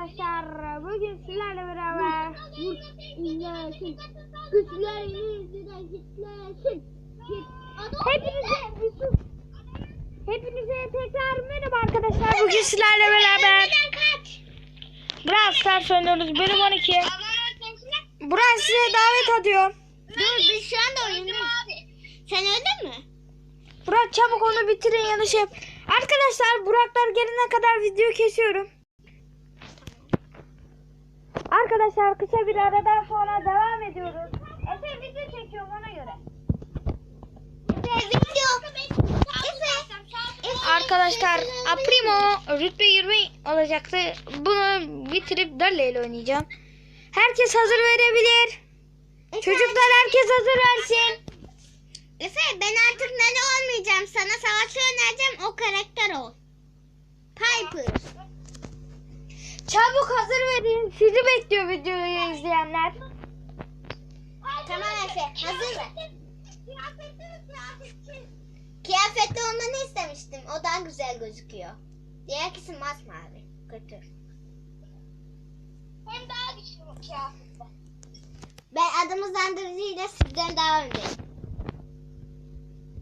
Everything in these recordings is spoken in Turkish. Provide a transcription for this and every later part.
arkadaşlar. Bugün sizlerle beraber İnlesin. Güçlerini zirehitlesin. hepinize bir sus. Hepinize tekrar merhaba arkadaşlar. Bugün sizlerle beraber Brawl Stars oynuyoruz. Bölüm 12. Burak size davet atıyor. Dur biz şu anda oyundayız. Sen öldün mü? Burak çabuk onu bitirin ya da şey yap. Arkadaşlar Buraklar gelene kadar video kesiyorum. Arkadaşlar kısa bir aradan sonra devam ediyoruz. Efe video çekiyorum ona göre. Video. Arkadaşlar Aprimo rütbe 20 olacaktı. Bunu bitirip Darle ile oynayacağım. Herkes hazır verebilir. Çocuklar herkes hazır versin. Efe ben artık nene olmayacağım. Sana savaşçı önereceğim. O karakter ol. Piper. Çabuk hazır verin. Sizi bekliyor videoyu izleyenler. Tamam Efe. Hazır mı? Kıyafetli olmanı istemiştim. O daha güzel gözüküyor. Diğer kısım masmavi. Kötü. Hem daha güçlü kıyafetle. Ben adım hızlandırıcıyla sizden daha öndeyim.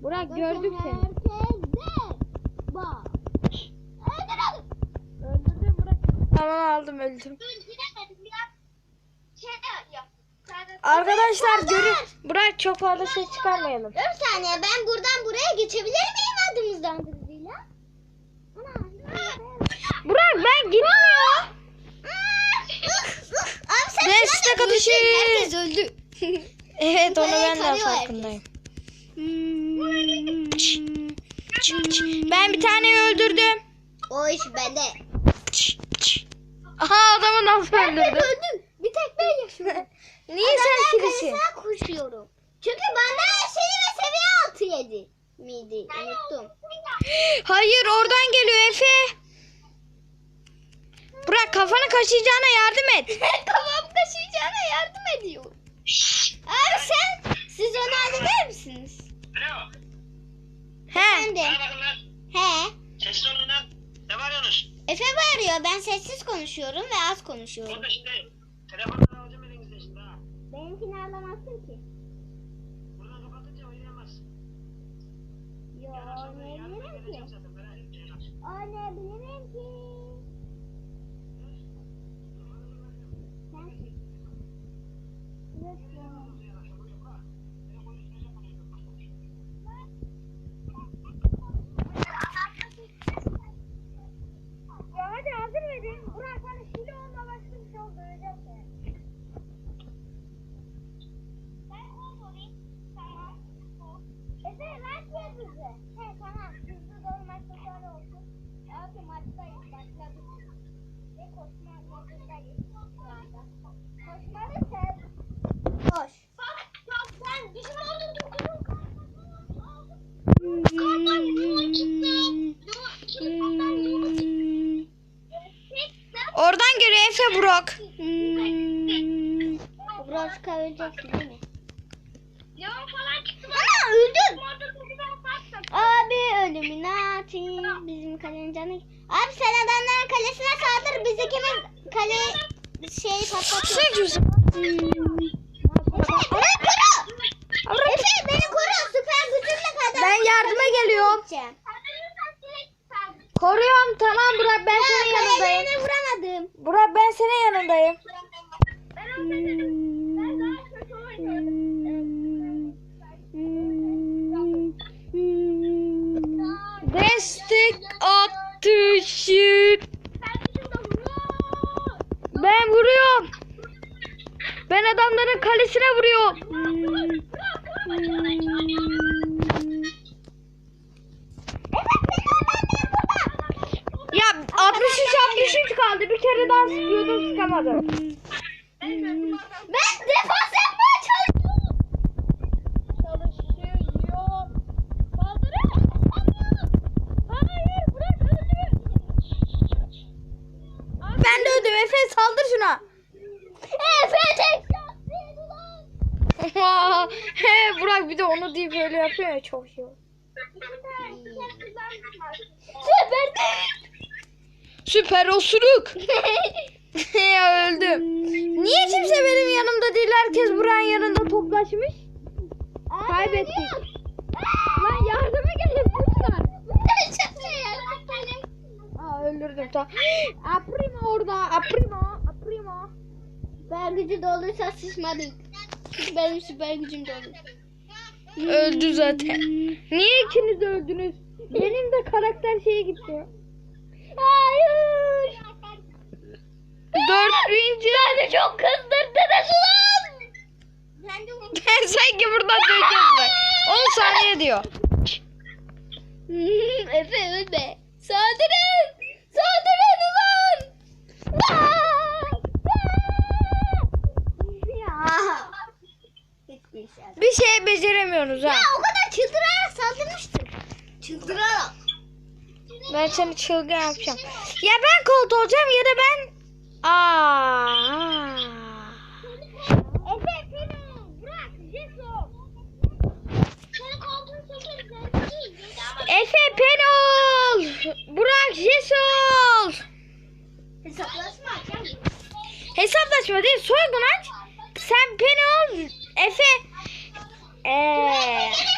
Burak gördük seni. Herkese bak. Burak. Tamam aldım öldüm. Arkadaşlar görün. Burak çok fazla ses çıkarmayalım. Bir saniye ben buradan buraya geçebilir miyim adım hızlandırıcıyla? Burak ben gitmiyor. Abi sen anda atışı. öldün, Herkes öldü. Evet onu ben de farkındayım. Ben bir taneyi öldürdüm. O iş bende. Aha adamı nasıl öldürdü? öldüm. Bir tek ben yaşıyorum. Niye sen kilisin? kalesine koşuyorum. Çünkü bana seni ve seviye altı yedi. Miydi? Unuttum. Hayır oradan geliyor Efe. Burak kafanı kaşıyacağına yardım et. Kafam kaşıyacağına yardım ediyor. Abi sen, siz onu halleder misiniz? Alo. He. Ben de. Bana bakın lan. He. Sessiz olun lan. Ne bağırıyorsunuz? Efe bağırıyor. Ben sessiz konuşuyorum ve az konuşuyorum. Orada şimdi telefonları alacağım elinizde şimdi ha. Benimkini alamazsın ki. Buradan kapatınca oynayamazsın. Yo, oynayabilirim ki. Oynayabilirim ki. Sen... Ya hadi hazır verin. Burak hani şile olma başka bir şey oldu. Öleceğim seni. Efe ver ki bize. He tamam. Hızlı dolu maçta sonra olsun. Abi maçtayız. Başladık. Ve koşma modundayız şu anda. Koşmalı sen. Koş. Bak bak ben bizim oldum. Oradan geliyor Efe Burak. Biraz kavuleceksin değil mi? Ana öldüm. Abi ölümünati bizim kalenin canı. Abi sen adamların kalesine saldır biz ikimiz kale şey patlatıyoruz. Kimsin? Beni koru. Efe beni koru süper gücümle kadar. Ben yardıma geliyorum. Koruyorum tamam Burak ben senin yanındayım. Burak ben senin yanındayım. Destek atışı. Ben vuruyorum. Ben adamların kalesine vuruyorum. Ya 63 63 kaldı. Bir kere daha sıkıyordum sıkamadım. Ben defans yapmaya çalışıyorum. Çalışıyorum. Saldırın. Hayır bırak öldü. Ben de öldüm. Efe saldır şuna. Efe tek Burak bir de onu deyip öyle yapıyor ya çok iyi. Süper. Süper osuruk. ya öldüm. Niye kimse benim yanımda değil? Herkes buranın yanında toplaşmış. Kaybettik. Lan yardıma gelin kuşlar. Aa öldürdüm tamam. Aprimo orada. Aprimo. Aprimo. Süper gücü doluysa sıçmadık. Benim süper gücüm dolu. Öldü zaten. Niye ikiniz öldünüz? Benim de karakter şeye gitti. Hayır. Dördüncü. Beni çok kızdırdınız lan. Ben de onu... Sanki buradan döneceğiz bak. 10 saniye diyor. Efe ölme. Saldırın. Saldırın ulan. ya. Bir şey beceremiyorsunuz ha. Ya o kadar çıldırarak saldırmıştık. Çıldırarak. Ben seni çılgın yapacağım. Ya ben kolt olacağım ya da ben... Aa. Efe bırak. Penol. Burak Jesol. Hesaplaşma. Hesaplaşma değil soygun aç. Sen Penol. Efe. 哎。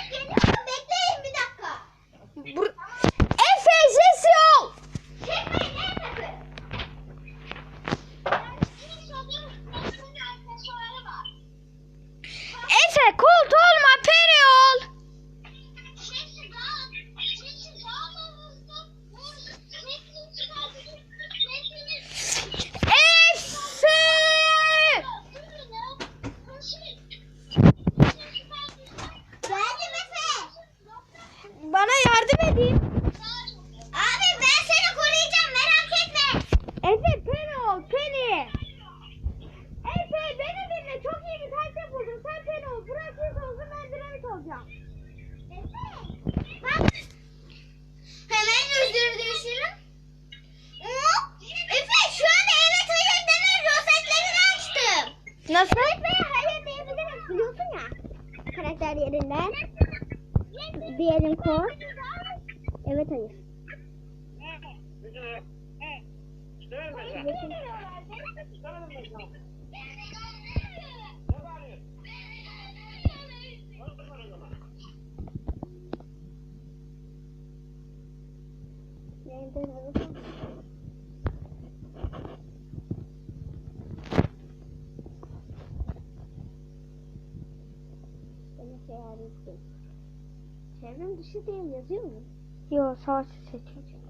Çevrim dışı diye yazıyor mu? Yok savaşı seçeceğim.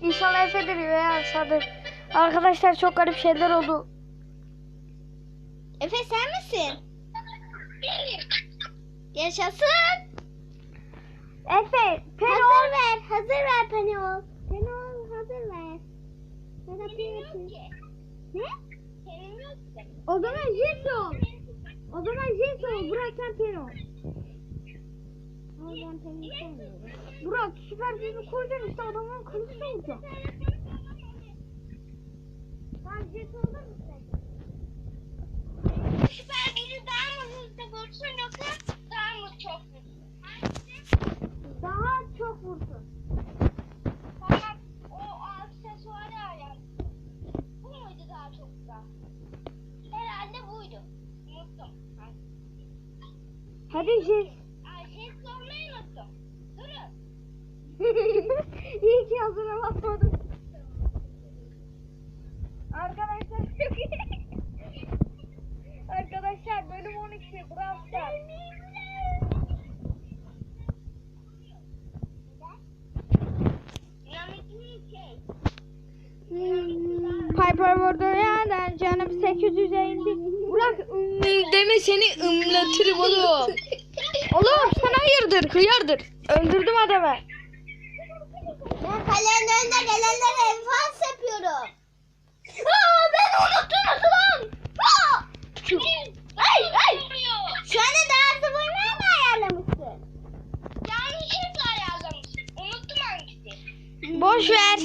İnşallah Efe'dir veya aşağıdır. Arkadaşlar çok garip şeyler oldu. Efe sen misin? Yaşasın. Efe, Hazır ver, hazır ver Penol. Penol. Ben yapıyorum. Ne? O zaman Jason. O zaman Jason. Burak sen Peno. Ama ben Penol'u sevmiyorum. Burak süper gücünü koyacaksın işte adamın kılıcı olacak. Sen Jason'da mısın? Süper gücü daha mı hızlı vursun yoksa daha mı çok vursun? Daha çok vursun. Tamam, o aksesuarı daha çok da? Herhalde buydu. Unuttum. Hadi Jason. Ay, ses sormayı unuttum. Durun. İyi ki hazıra basmadım. Arkadaşlar. Arkadaşlar bölüm 12 Brawl Stars. Piper vurdu yerden canım 800'e indi. Burak ım deme seni ımlatırım oğlum. Oğlum sen hayırdır hıyardır. Öldürdüm adamı. Ben kalenin önünde gelenlere enfaz yapıyorum. Aa, ben unuttunuz lan. Aa! Ay, ay. Şu anda daha hızlı vurmayı mı ayarlamışsın? Yanlışlıkla ayarlamışsın. Unuttum hangisi. Boş ver.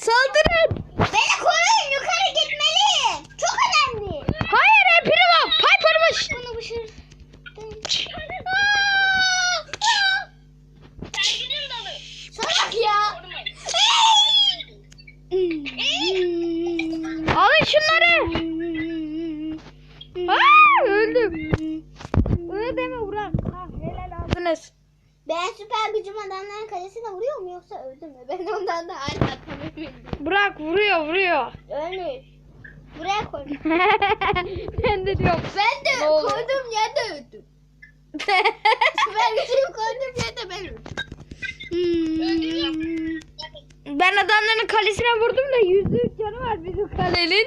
Saldırın. Beni koruyun yukarı gitmeliyim. Çok önemli. Hayır Empirilo. Piper'mış. Bunu başarır. Sana bak şey. ya. Adamların kalesine vuruyor mu yoksa öldü mü? Ben ondan da hala tam emin. Burak vuruyor vuruyor. Ölmüş. Buraya koydum. ben de diyorum. Ben de Ne oluyor? koyduğum yerde öldüm. Süper gücümü koyduğum yerde ben öldüm. Ben adamların kalesine vurdum da yüzlük canı var bizim kalenin.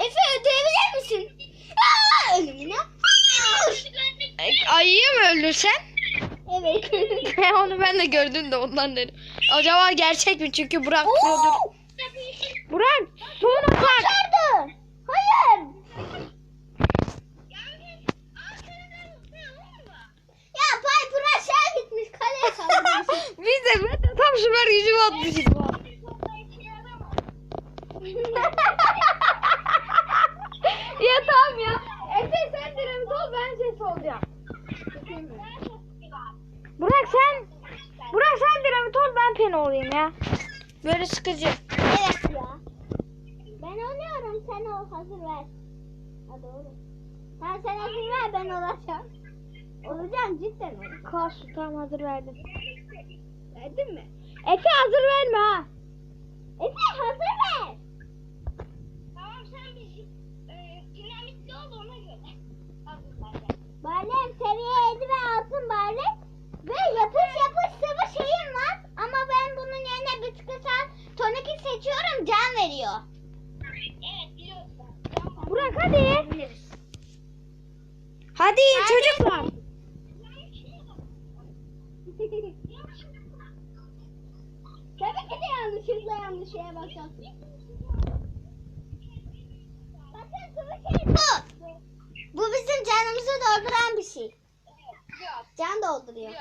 Efe ödeyebilir misin? Aa, ölümüne. Ayıyı mı öldürsen? Evet. Onu ben de gördüm de ondan dedim. Acaba gerçek mi? Çünkü Burak produr. Burak sonra bak. Başardı. Hayır. Ya Piper aşağı gitmiş kaleye kalmış. Biz de ben de tam süper gücümü atmışız. ya tamam ya. Efe sen dinamit ol ben ses olacağım. Burak sen Burak sen dinamit ol ben pen olayım ya. Böyle sıkıcı. evet ya. Ben oynuyorum sen ol hazır ver. Ha doğru. Ha sen hazır ver ben olacağım. Olacağım cidden olacağım. Kasu tamam hazır verdim. Verdin mi? Efe hazır verme ha. Efe hazır ver. Tamam sen bir e, dinamitli ol ona göre. Hazır Barlem seviye 7 ve altın barlem. Ve yapış yapış sıvı şeyim var. Ama ben bunun yerine bitkisel tonik seçiyorum can veriyor. Evet biliyorsun. Burak hadi. Hadi çocuklar. Tabii ki de yanlışlıkla yanlış şeye basacaksın. Bakın sıvı şey bu. Bu bizim canımızı dolduran bir şey. Can dolduruyor.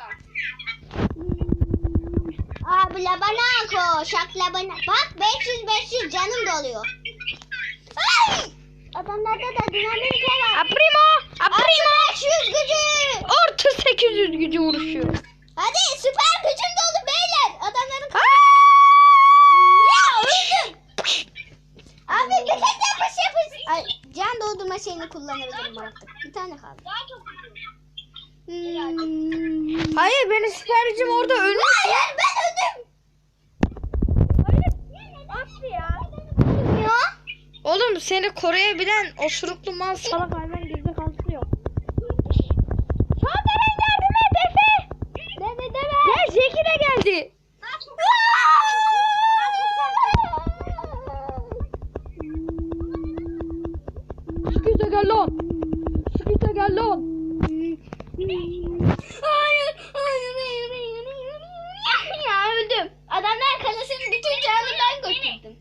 Abi labana koş. Şak labana. Bak 500 500 canım doluyor. Ay! Adamlarda da dinamik var. Aprimo. Aprimo. 500 gücü. Orta 800 gücü vuruşuyor. Hadi süper gücüm dolu beyler. Adamların Aa! Ya öldüm. Abi bir tek yapış yapış. Ay, can doldurma şeyini kullanabilirim artık. Bir tane kaldı. Hmm. Hayır benim süper gücüm orada ölmüş. Hayır ben öldüm. Nasıl ya? Ya. Oğlum seni koruyabilen osuruklu mal salak Hayır, hayır, hayır, hayır, hayır. Ya öldüm. Adamlar kalesinin bütün canını ben götürdüm.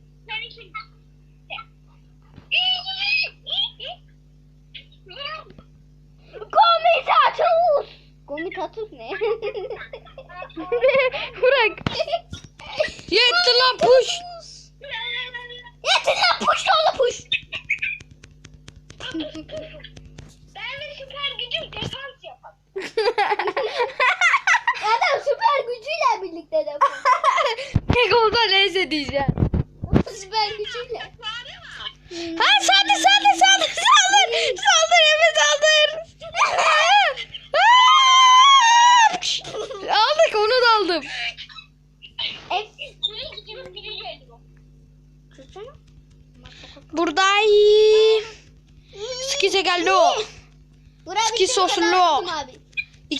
Komitatus. Komitatus ne? Bırak. Yetti lan puş. Yetin lan puş oğlu puş. Ben de süper gücüm defans. Adam süper gücüyle birlikte de Tek olda neyse diyeceğim. süper gücüyle. Ha saldır saldır saldır saldır. Saldır Efe saldır. Aldık onu da aldım. Ef. Süper gücümün biri geldi bu. Buradayım. Sıkıca geldi o. Buraya Ski bitene kadar soslu. attım abi.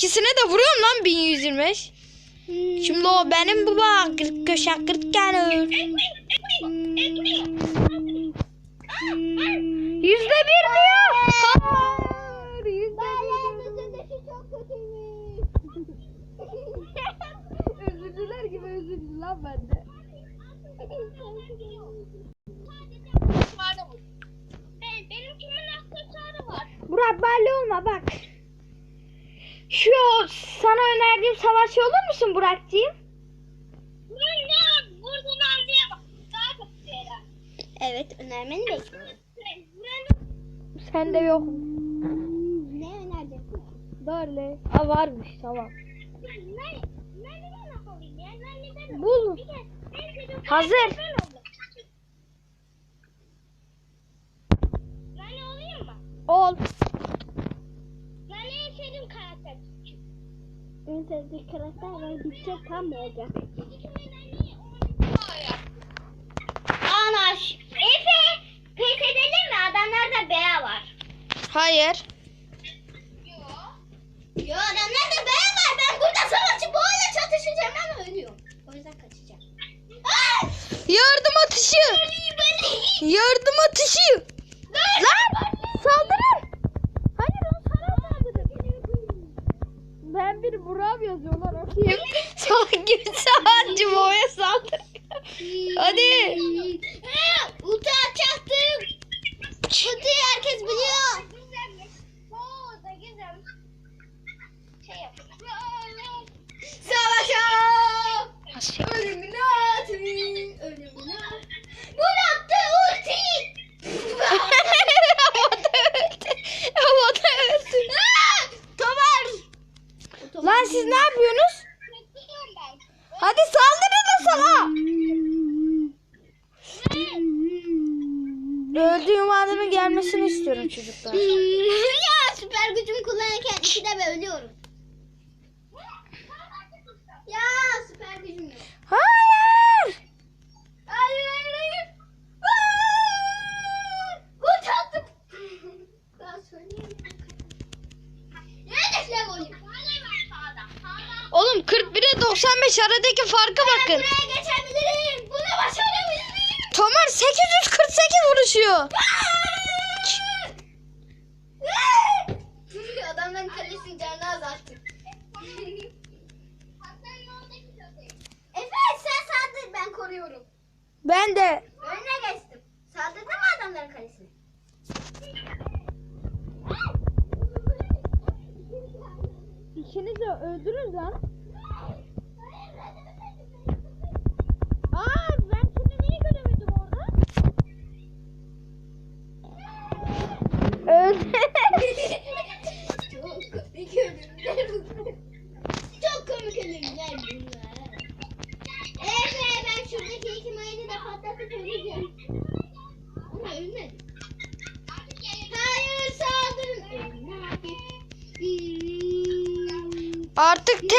İkisine de vuruyorum lan 1125. Şimdi o benim baba. Kırk köşe kırk gelir. Yüzde bir diyor. Hayır, Yüzde bir. Özürlüler gibi özürlü lan. Ben, var. Burak belli olma bak. Şu sana önerdiğim savaşçı olur musun Burak'cığım? Evet önermeni bekliyorum. Sende yok. Ne önereceksin? Böyle. Ha varmış tamam. Bul. Hazır. Ol. Ben en sevdiğim karakter. En sevdiği karakter var. Bitecek tam olacak? Anaş. Efe. Pes edelim mi? Adamlarda beya var. Hayır. Yo adamlarda beya var. Ben burada savaşçı boğayla çatışacağım ama ölüyorum. O yüzden kaçacağım. Aa! Yardım atışı. Yardım atışı. Lan saldırın. Gibi savaşçı boya saldırıyor. Hadi. Ha, Uçağı çaktım. Çatıyı herkes biliyor. Savaşa. Ölümüne atın. Ölümüne Murat da ulti. Havada öldü. Havada öldü. Ha, Tovar. Lan siz ne yapıyorsunuz? Hadi saldırın da sana. Öldüğüm adamın gelmesini istiyorum çocuklar. ya süper gücümü kullanırken ikide bir ölüyorum. Ya süper gücüm yok. Hayır. Hayır hayır hayır. Aa! Gol attım. Daha söyleyeyim. Nerede silah olayım? Oğlum 41'e 95 aradaki farka bakın. Buraya geçebilirim. Bunu başarabilirim. Tomar 848 vuruşuyor. Adamların kalesinin canını azalttık. Efe sen saldır ben koruyorum. Ben de. Önüne geçtim. Saldırdın mı adamların kalesine? İkiniz de öldürün lan.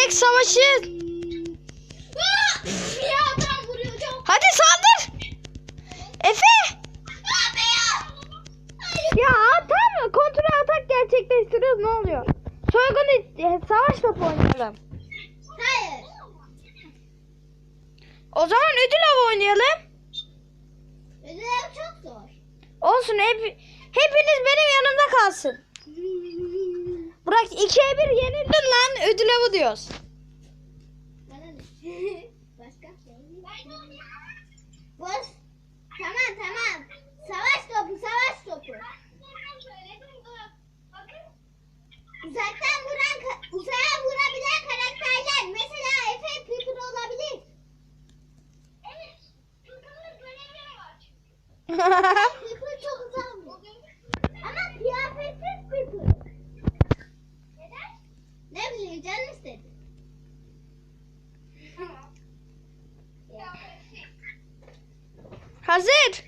Artık tek savaşı. Aa! Ya adam vuruyor çok. Hadi saldır. Efe. Ya. Tamam kontrol atak gerçekleştiriyoruz ne oluyor? Soygun savaş topu oynayalım. Hayır. O zaman ödül avı oynayalım. Ödev çok zor. Olsun hep, hepiniz benim yanımda kalsın. Burak 2'ye 1 yenildin lan ödül avı diyoruz. Başka? Boş. Tamam tamam. Savaş topu savaş topu. Uzaktan vuran, uzağa vurabilen karakterler. Mesela Efe Piper olabilir. Evet. Piper'ın görevleri var. Piper çok uzak. Ama kıyafetsiz Piper. Neden? Ne bileyim canım istedi. Hazır.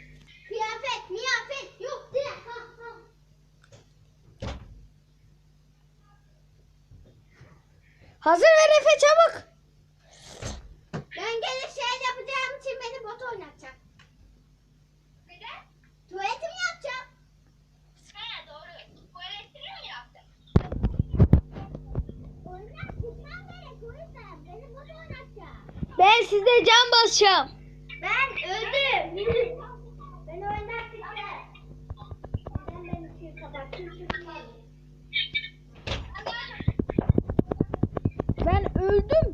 Kıyafet, miyafet yok direkt. Ha, ha. Hazır ver Efe çabuk. Ben gelir şey yapacağım için beni bot oynatacak. Neden? Tuvaletimi yapacağım. Ha doğru. Tuvaletini mi yaptın? Oyundan çıkmam gerek o yüzden beni bot oynatacak. Ben size can basacağım. Ben öldüm. ben kapattın çıkmadım. Ben öldüm.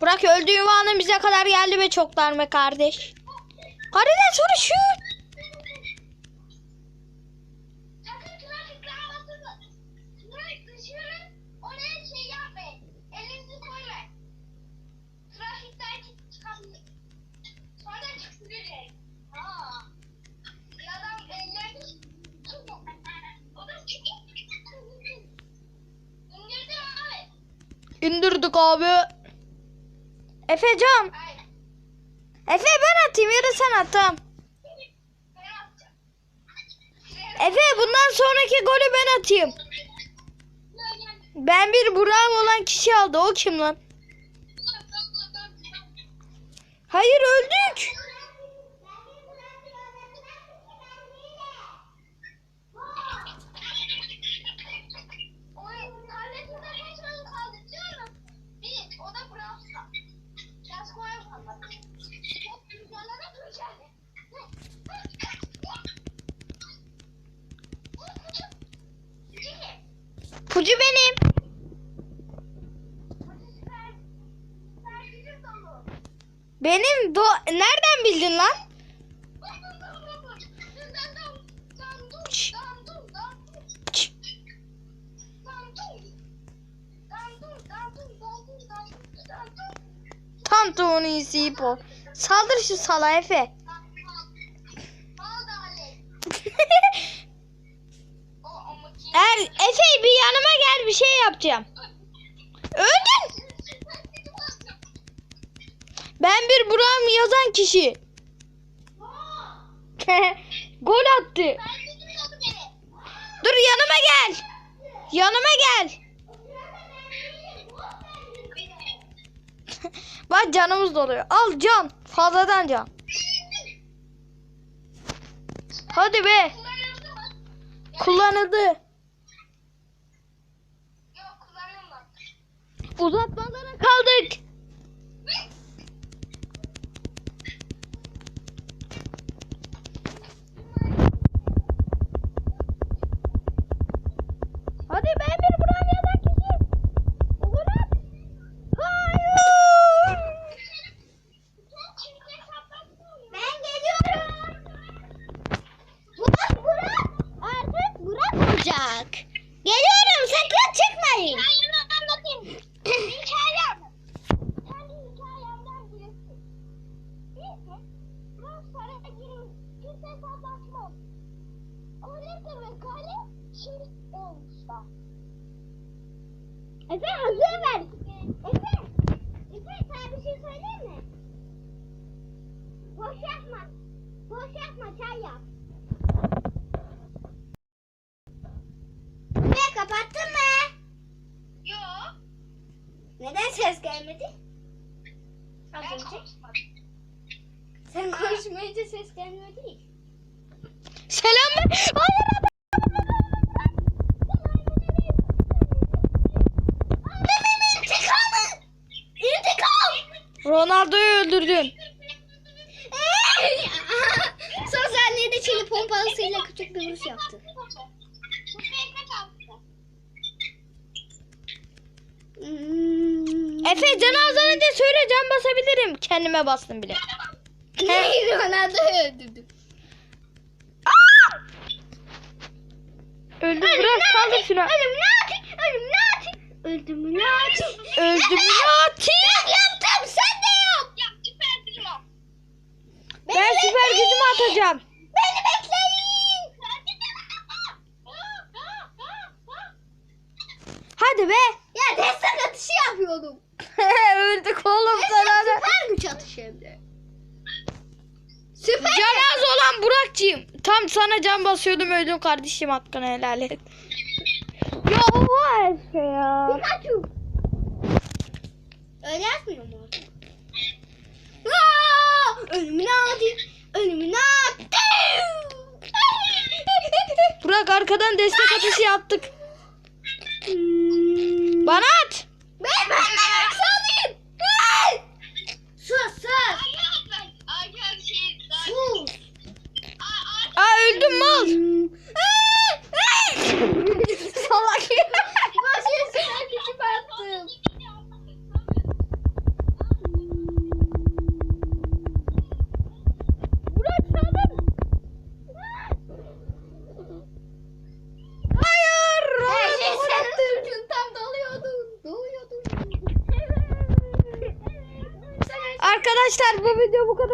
Burak öldüğüm anın bize kadar geldi be çoklar mı kardeş? Karides vuruşu. Sakın Ay. Efe ben atayım ya da sen at atacağım. Efe bundan sonraki golü ben atayım. Ben bir Burak'ım olan kişi aldı. O kim lan? Hayır öldük. Oyun tabletimde beş oyun kaldı diyorum. Bir, o da Brawl'sa. Biraz koyalım. Yanına duracağım. Pucu benim. Benim do nereden bildin lan? Tam da onu o. Saldır şu sala Efe. Er, Efe bir yanıma gel bir şey yapacağım. Öldün. Ben bir Burak'ım yazan kişi. Gol attı. Dur yanıma gel. Yanıma gel. Bak canımız doluyor. Al can. Fazladan can. Hadi be. Kullanıldı. Yok kullanılmaz. Uzatmalara kaldık. Efe hazır ver. Efe. Efe sana bir şey söyleyeyim mi? Boş yapma. Boş yapma çay yap. Ne kapattın mı? Yok. Neden ses gelmedi? Az Ben önce. konuşmadım. Sen konuşmayınca ses gelmiyor değil. Selam be. Hayır. Ronaldo'yu öldürdün. Son saniyede çeli pompalısıyla küçük bir vuruş yaptı. Hmm. Efe cenazene de söyle can basabilirim. Kendime bastım bile. Neyi Ronaldo'yu öldürdüm. Öldü bırak saldır şuna. Illuminati! Illuminati! Illuminati! Öldü Minati. Ben yaptım sen de yap. Ya süper gücüm o. Ben süper gücümü atacağım. Beni bekleyin. Hadi be. Ya destek atışı yapıyordum. Öldük oğlum sana da. Süper güç atışı hem de. Süper Canaz olan Burak'cığım. Tam sana can basıyordum öldüm kardeşim hakkını helal et. Ya bu Efe ya. Pikachu. Öyle yazmıyor mu! Illuminati! Illuminati! Burak arkadan destek atışı yaptık. Hmm. Bana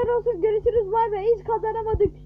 kadar olsun. Görüşürüz. Bay bay. Hiç kazanamadık.